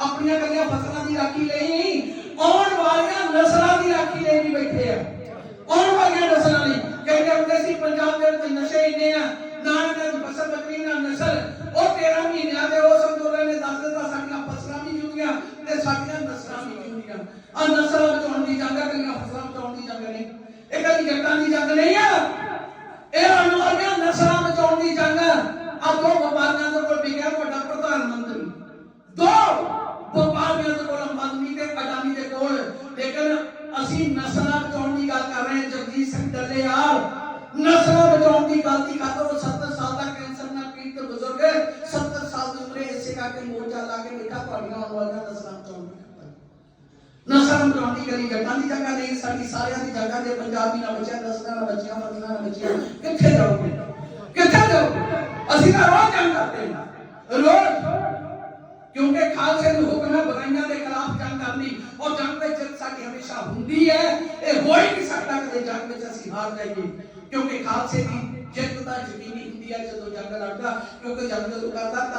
ਆਪਣੀਆਂ ਕੱਲੀਆਂ ਫਸਲਾਂ ਦੀ ਰਾਖੀ ਲਈ ਨਹੀਂ, ਆਉਣ ਵਾਲੀਆਂ ਨਸਲਾਂ ਦੀ ਰਾਖੀ ਲਈ ਵੀ ਬੈਠੇ ਆ। ਆਉਣ ਵਾਲੀਆਂ ਨਸਲਾਂ ਲਈ। ਕਹਿੰਦੇ ਹੁੰਦੇ ਸੀ, ਪੰਜਾਬ ਦੇ ਵਿੱਚ ਨਸ਼ੇ ਇੰਨੇ ਆ, ਨਾਨਕ ਦੇ ਫਸਲ ਬੱਕਰੀ ਨਾ ਨਸਲ। ਉਹ 13 ਮਹੀਨਿਆਂ ਦੇ ਉਸ ਅੰਦੋਲਨ ਨੇ ਦੱਸ ਦਿੱਤਾ, ਸਾਡੀਆਂ ਫਸਲਾਂ ਵੀ ਜੁੜੀਆਂ ਤੇ ਸਾਡੀਆਂ ਨਸਲਾਂ ਵੀ ਜੁੜੀਆਂ ਆ ਨਸਲਾਂ ਬਚਾਉਣ ਦੀ ਜੰਗ ਆ ਕੱਲੀਆਂ ਫਸਲਾਂ ਬਚਾਉਣ ਦੀ ਜੰਗ ਨਹੀਂ। ਇਹ ਕੱਲੀ ਜੱਟਾਂ ਦੀ ਜੰਗ ਨਹੀਂ ਆ ਇਹ ਆਉਣ ਵਾਲੀਆਂ ਨਸਲਾਂ ਬਚਾਉਣ ਦੀ ਜੰਗ ਆ ਆ ਦੋ ਵਪਾਰੀਆਂ ਦੇ ਕੋਲ ਵਿਗਿਆ ਵੱਡਾ ਪ੍ਰਧਾਨ ਮੰਤਰੀ ਦੋ ਵਪਾਰੀਆਂ ਦੇ ਕੋਲ ਅੰਬਾਨੀ ਤੇ ਅਡਾਨੀ ਦੇ ਕੋਲ ਲੇਕਿਨ ਅਸੀਂ ਨਸਲਾਂ ਬਚਾਉਣ ਦੀ ਗੱਲ ਕਰ ਰਹੇ ਹਾਂ, ਜਗਜੀਤ ਸਿੰਘ ਡੱਲੇਆਲ ਨਸਲਾਂ ਬਚਾਉਣ ਦੀ ਗੱਲ ਦੀ ਖਾਤਰ ਉਹ 70 ਸਾਲ ਦਾ ਕੈਂਸਰ ਨਾਲ ਪੀੜਤ ਬਜ਼ੁਰਗ 70 ਸਾਲ ਦੀ ਉਮਰੇ ਇਸੇ ਕਰਕੇ ਮੋਰਚਾ ਲਾ ਕੇ ਬੈਠਾ ਤੁਹਾਡੀਆਂ ਆਉਣ ਵਾਲੀਆਂ ਨਸਲਾਂ ਬਚਾਉਣ ਦੀ ਖਾਤਰ। ਬਚਾਉਣ ਦੀ ਕਰੀ ਜੱਟਾਂ ਦੀ ਜਗ੍ਹਾ ਨਹੀਂ, ਸਾਡੀ ਸਾਰਿਆਂ ਦੀ ਜਗ੍ਹਾ ਤੇ ਪੰਜਾਬੀ ਨਾਲ ਬਚਿਆ, ਨਸਲਾਂ ਨਾਲ ਬਚਿਆ ਫਸਲਾਂ ਨਾ ਬਚੀਆਂ, ਕਿੱਥੇ ਜਾਓਗੇ? ਕਿੱਥੇ ਜਾਓਗੇ? ਅਸੀਂ ਤਾਂ ਰੋਜ਼ ਜੰਗ ਕਰਦੇ ਹਾਂ। ਰੋਜ਼। ਕਿਉਂਕਿ ਖਾਲਸੇ ਨੂੰ ਹੁਕਮ ਹੈ ਬੁਰਾਈਆਂ ਦੇ ਖਿਲਾਫ ਜੰਗ ਕਰਨੀ ਉਹ ਜੰਗ ਵਿੱਚ ਜਿੱਤ ਸਾਡੀ ਹਮੇਸ਼ਾ ਹੁੰਦੀ ਹੈ, ਇਹ ਹੋ ਹੀ ਨਹੀਂ ਸਕਦਾ ਕਦੇ ਜੰਗ ਵਿੱਚ ਅਸੀਂ ਹਾਰ ਜਾਈਏ। ਕਿਉਂਕਿ ਖਾਲਸੇ ਦੀ ਜਿੱਤ ਤਾਂ ਯਕੀਨੀ ਹੁੰਦੀ ਹੈ ਜਦੋਂ ਜੰਗ ਲੜਦਾ, ਕਿਉਂਕਿ ਜੰਗ ਜਦੋਂ ਕਰਦਾ